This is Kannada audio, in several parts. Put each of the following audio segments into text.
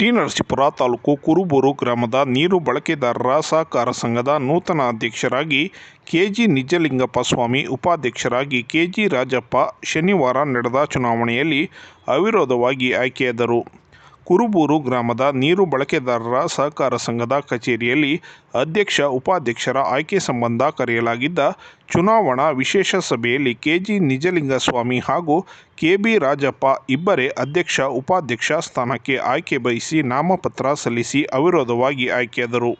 ಟಿ ನರಸೀಪುರ ತಾಲೂಕು ಕುರುಬೂರು ಗ್ರಾಮದ ನೀರು ಬಳಕೆದಾರರ ಸಹಕಾರ ಸಂಘದ ನೂತನ ಅಧ್ಯಕ್ಷರಾಗಿ ಕೆಜಿ ನಿಜಲಿಂಗಪ್ಪ ಸ್ವಾಮಿ, ಉಪಾಧ್ಯಕ್ಷರಾಗಿ ಕೆಜಿ ರಾಜಪ್ಪ ಶನಿವಾರ ನಡೆದ ಚುನಾವಣೆಯಲ್ಲಿ ಅವಿರೋಧವಾಗಿ ಆಯ್ಕೆಯಾದರು. ಕುರುಬೂರು ಗ್ರಾಮದ ನೀರು ಬಳಕೆದಾರರ ಸಹಕಾರ ಸಂಘದ ಕಚೇರಿಯಲ್ಲಿ ಅಧ್ಯಕ್ಷ, ಉಪಾಧ್ಯಕ್ಷರ ಆಯ್ಕೆ ಸಂಬಂಧ ಕರೆಯಲಾಗಿದ್ದ ಚುನಾವಣಾ ವಿಶೇಷ ಸಭೆಯಲ್ಲಿ ಕೆಜಿ ನಿಜಲಿಂಗಸ್ವಾಮಿ ಹಾಗೂ ಕೆಬಿ ರಾಜಪ್ಪ ಇಬ್ಬರೇ ಅಧ್ಯಕ್ಷ, ಉಪಾಧ್ಯಕ್ಷ ಸ್ಥಾನಕ್ಕೆ ಆಯ್ಕೆ ಬಯಸಿ ನಾಮಪತ್ರ ಸಲ್ಲಿಸಿ ಅವಿರೋಧವಾಗಿ ಆಯ್ಕೆಯಾದರು.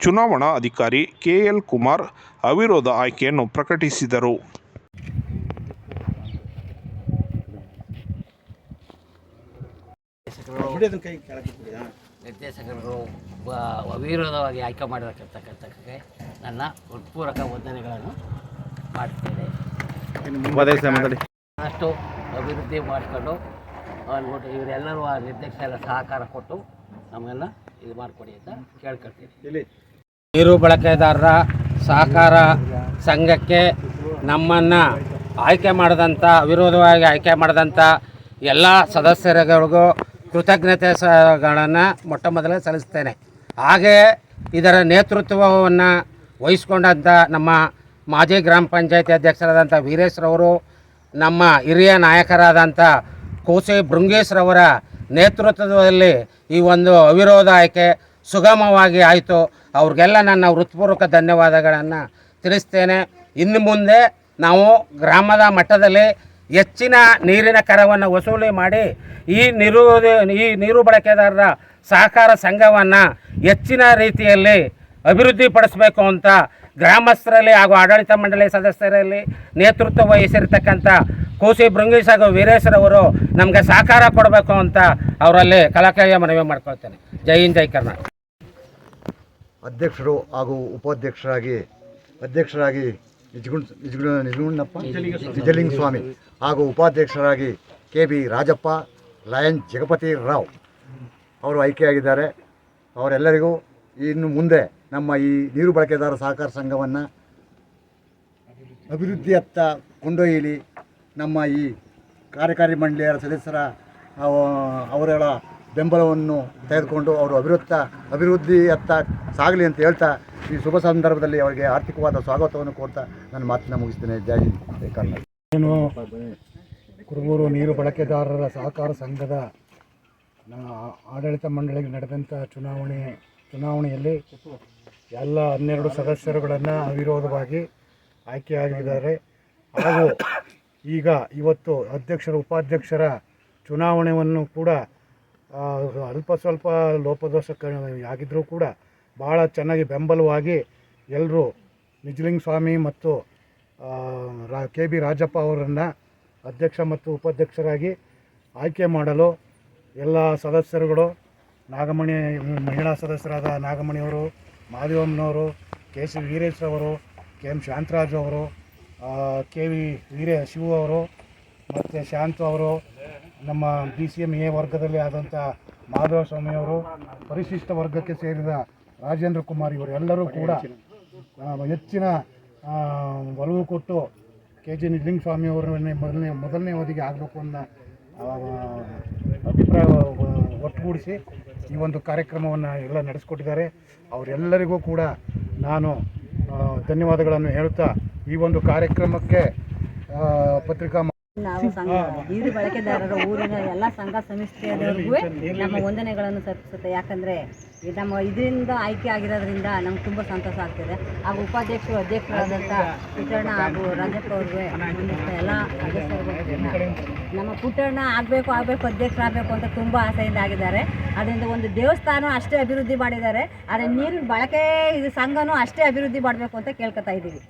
ಚುನಾವಣಾ ಅಧಿಕಾರಿ ಕೆಎಲ್ ಕುಮಾರ್ ಅವಿರೋಧ ಆಯ್ಕೆಯನ್ನು ಪ್ರಕಟಿಸಿದರು. ನಿರ್ದೇಶಕರು ಬ- ಅವಿರೋಧವಾಗಿ ಆಯ್ಕೆ ಮಾಡಿರತಕ್ಕಂಥಕ್ಕೆ ನನ್ನ ಹೃತ್ಪೂರ್ವಕ ವಂದನೆಗಳನ್ನು ಮಾಡ್ತೇನೆ. ಅಷ್ಟು ಅಭಿವೃದ್ಧಿ ಮಾಡಿಕೊಂಡು ಅಂದ್ಬಿಟ್ಟು ಇವರೆಲ್ಲರೂ ಆ ನಿರ್ದೇಶ ಎಲ್ಲ ಸಹಕಾರ ಕೊಟ್ಟು ನಮಗೆಲ್ಲ ಇದು ಮಾಡಿಕೊಡಿ ಅಂತ ಕೇಳ್ಕೊಳ್ತೀನಿ. ಇಲ್ಲಿ. ನೀರು ಬಳಕೆದಾರರ ಸಹಕಾರ ಸಂಘಕ್ಕೆ ನಮ್ಮನ್ನು ಆಯ್ಕೆ ಮಾಡಿದಂಥ ಅವಿರೋಧವಾಗಿ ಆಯ್ಕೆ ಮಾಡಿದಂಥ ಎಲ್ಲ ಸದಸ್ಯರುಗಳಿಗೂ ಕೃತಜ್ಞತೆಗಳನ್ನು ಮೊಟ್ಟ ಮೊದಲೇ ಸಲ್ಲಿಸ್ತೇನೆ. ಹಾಗೇ ಇದರ ನೇತೃತ್ವವನ್ನು ವಹಿಸ್ಕೊಂಡಂಥ ನಮ್ಮ ಮಾಜಿ ಗ್ರಾಮ ಪಂಚಾಯತಿ ಅಧ್ಯಕ್ಷರಾದಂಥ ವೀರೇಶ್ರವರು ನಮ್ಮ ಹಿರಿಯ ನಾಯಕರಾದಂಥ ಕೋಸೆ ಭೃಂಗೇಶ್ರವರ ನೇತೃತ್ವದಲ್ಲಿ ಈ ಒಂದು ಅವಿರೋಧ ಆಯ್ಕೆ ಸುಗಮವಾಗಿ ಆಯಿತು. ಅವ್ರಿಗೆಲ್ಲ ನನ್ನ ಹೃತ್ಪೂರ್ವಕ ಧನ್ಯವಾದಗಳನ್ನು ತಿಳಿಸ್ತೇನೆ. ಇನ್ನು ಮುಂದೆ ನಾವು ಗ್ರಾಮದ ಮಟ್ಟದಲ್ಲಿ ಹೆಚ್ಚಿನ ನೀರಿನ ಕರವನ್ನು ವಸೂಲಿ ಮಾಡಿ ಈ ನೀರು ಈ ನೀರು ಬಳಕೆದಾರರ ಸಹಕಾರ ಸಂಘವನ್ನು ಹೆಚ್ಚಿನ ರೀತಿಯಲ್ಲಿ ಅಭಿವೃದ್ಧಿಪಡಿಸಬೇಕು ಅಂತ ಗ್ರಾಮಸ್ಥರಲ್ಲಿ ಹಾಗೂ ಆಡಳಿತ ಮಂಡಳಿ ಸದಸ್ಯರಲ್ಲಿ ನೇತೃತ್ವ ವಹಿಸಿರ್ತಕ್ಕಂಥ ಕೋಸಿ ಬೃಂಗೀಶ್ ಹಾಗೂ ವೀರೇಶ್ವರವರು ನಮಗೆ ಸಹಕಾರ ಕೊಡಬೇಕು ಅಂತ ಅವರಲ್ಲಿ ಕಲಾಕಾಯ ಮನವಿ ಮಾಡ್ಕೊಳ್ತೇನೆ. ಜೈ ಹಿಂದ್, ಜೈ ಕರ್ನಾಟಕ. ಅಧ್ಯಕ್ಷರು ಹಾಗೂ ಉಪಾಧ್ಯಕ್ಷರಾಗಿ, ಅಧ್ಯಕ್ಷರಾಗಿ ನಿಜಗುಣ ನಿಜಗುಣ ನಿಜಗುಣಪ್ಪ ನಿಜಲಿಂಗ ಸ್ವಾಮಿ. ಹಾಗೂ ಉಪಾಧ್ಯಕ್ಷರಾಗಿ K B Rajappa lion Jagapati Rao ಅವರು ಆಯ್ಕೆಯಾಗಿದ್ದಾರೆ. ಅವರೆಲ್ಲರಿಗೂ ಇನ್ನು ಮುಂದೆ ನಮ್ಮ ಈ ನೀರು ಬಳಕೆದಾರ ಸಹಕಾರ ಸಂಘವನ್ನು ಅಭಿವೃದ್ಧಿಯತ್ತ ಕೊಂಡೊಯ್ಯಲಿ ನಮ್ಮ ಈ ಕಾರ್ಯಕಾರಿ ಮಂಡಳಿಯ ಸದಸ್ಯರ ಅವರುಗಳ ಅವರ ಬೆಂಬಲವನ್ನು ತೆಗೆದುಕೊಂಡು ಅವರು ಅಭಿವೃದ್ಧ ಅಭಿವೃದ್ಧಿಯತ್ತ ಸಾಗಲಿ ಅಂತ ಹೇಳ್ತಾ ಈ ಶುಭ ಸಂದರ್ಭದಲ್ಲಿ ಅವರಿಗೆ ಆರ್ಥಿಕವಾದ ಸ್ವಾಗತವನ್ನು ಕೋರ್ತಾ ನನ್ನ ಮಾತನ್ನ ಮುಗಿಸ್ತೇನೆ. ಜೈ ಕರ್ನಾಟಕ. ಏನು ಕುರುಬೂರು ನೀರು ಬಳಕೆದಾರರ ಸಹಕಾರ ಸಂಘದ ಆಡಳಿತ ಮಂಡಳಿಗೆ ನಡೆದಂಥ ಚುನಾವಣೆ, ಚುನಾವಣೆಯಲ್ಲಿ ಎಲ್ಲ ಹನ್ನೆರಡು ಸದಸ್ಯರುಗಳನ್ನು ಅವಿರೋಧವಾಗಿ ಆಯ್ಕೆಯಾಗಿದ್ದಾರೆ. ಹಾಗೂ ಈಗ ಇವತ್ತು ಅಧ್ಯಕ್ಷರು, ಉಪಾಧ್ಯಕ್ಷರ ಚುನಾವಣೆಯನ್ನು ಕೂಡ ಅಲ್ಪ ಸ್ವಲ್ಪ ಲೋಪದೋಷ ಆಗಿದ್ದರೂ ಕೂಡ ಭಾಳ ಚೆನ್ನಾಗಿ ಬೆಂಬಲವಾಗಿ ಎಲ್ಲರೂ ನಿಜಲಿಂಗ ಸ್ವಾಮಿ ಮತ್ತು ರಾ, ಕೆ ಬಿ ರಾಜಪ್ಪ ಅವರನ್ನು ಅಧ್ಯಕ್ಷ ಮತ್ತು ಉಪಾಧ್ಯಕ್ಷರಾಗಿ ಆಯ್ಕೆ ಮಾಡಲು ಎಲ್ಲ ಸದಸ್ಯರುಗಳು, ನಾಗಮಣಿ, ಮಹಿಳಾ ಸದಸ್ಯರಾದ ನಾಗಮಣಿಯವರು, ಮಾದೇವಮ್ಮನವರು, ಕೆ ಸಿ ವೀರೇಶ್ ಅವರು, ಕೆ ಎಂ ಶಾಂತರಾಜ್ ಅವರು ಕೆ ವಿ ವೀರೇ ಶಿವು ಅವರು ಮತ್ತು ಶಾಂತು ಅವರು, ನಮ್ಮ ಬಿ ಸಿ ಎಂ ಎ ವರ್ಗದಲ್ಲಿ ಆದಂಥ ಮಾಧವ ಸ್ವಾಮಿಯವರು ಪರಿಶಿಷ್ಟ ವರ್ಗಕ್ಕೆ ಸೇರಿದ ರಾಜೇಂದ್ರ ಕುಮಾರ್ ಇವರೆಲ್ಲರೂ ಕೂಡ ಹೆಚ್ಚಿನ ಒಲವು ಕೊಟ್ಟು ಕೆ ಜಿ ನಿಜಲಿಂಗ ಸ್ವಾಮಿ ಅವರನ್ನೇ ಮೊದಲನೇ ಮೊದಲನೇ ಅವಧಿಗೆ ಆಗಬೇಕು ಅನ್ನೋ ಅಭಿಪ್ರಾಯ ಒಟ್ಟುಗೂಡಿಸಿ ಈ ಒಂದು ಕಾರ್ಯಕ್ರಮವನ್ನು ಎಲ್ಲ ನಡೆಸ್ಕೊಟ್ಟಿದ್ದಾರೆ. ಅವರೆಲ್ಲರಿಗೂ ಕೂಡ ನಾನು ಧನ್ಯವಾದಗಳನ್ನು ಹೇಳುತ್ತಾ ಈ ಒಂದು ಕಾರ್ಯಕ್ರಮಕ್ಕೆ ಪತ್ರಿಕಾ ನಾವು ಸಂಘ ನೀರು ಬಳಕೆದಾರರ ಊರಿನ ಎಲ್ಲ ಸಂಘ ಸಂಸ್ಥೆಯವರಿಗೂ ನಮ್ಮ ವಂದನೆಗಳನ್ನು ಸಲ್ಲಿಸುತ್ತೆ. ಯಾಕಂದ್ರೆ ನಮ್ಮ ಇದರಿಂದ ಆಯ್ಕೆ ಆಗಿರೋದ್ರಿಂದ ನಮ್ಗೆ ತುಂಬ ಸಂತೋಷ ಆಗ್ತಿದೆ. ಹಾಗೂ ಉಪಾಧ್ಯಕ್ಷರು ಅಧ್ಯಕ್ಷರಾದಂಥ ಪುಟ್ಟಣ್ಣ ಹಾಗೂ ರಂಜಪ್ಪ ಅವ್ರಿಗೆ ಎಲ್ಲ ನಮ್ಮ ಪುಟ್ಟಣ್ಣ ಆಗಬೇಕು ಆಗಬೇಕು ಅಧ್ಯಕ್ಷರಾಗಬೇಕು ಅಂತ ತುಂಬ ಆಸೆಯಿಂದ ಆಗಿದ್ದಾರೆ. ಅದರಿಂದ ಒಂದು ದೇವಸ್ಥಾನ ಅಷ್ಟೇ ಅಭಿವೃದ್ಧಿ ಮಾಡಿದ್ದಾರೆ. ಆದರೆ ನೀರಿನ ಬಳಕೆ ಇದು ಸಂಘನೂ ಅಷ್ಟೇ ಅಭಿವೃದ್ಧಿ ಮಾಡಬೇಕು ಅಂತ ಕೇಳ್ಕೊತಾ ಇದ್ದೀವಿ.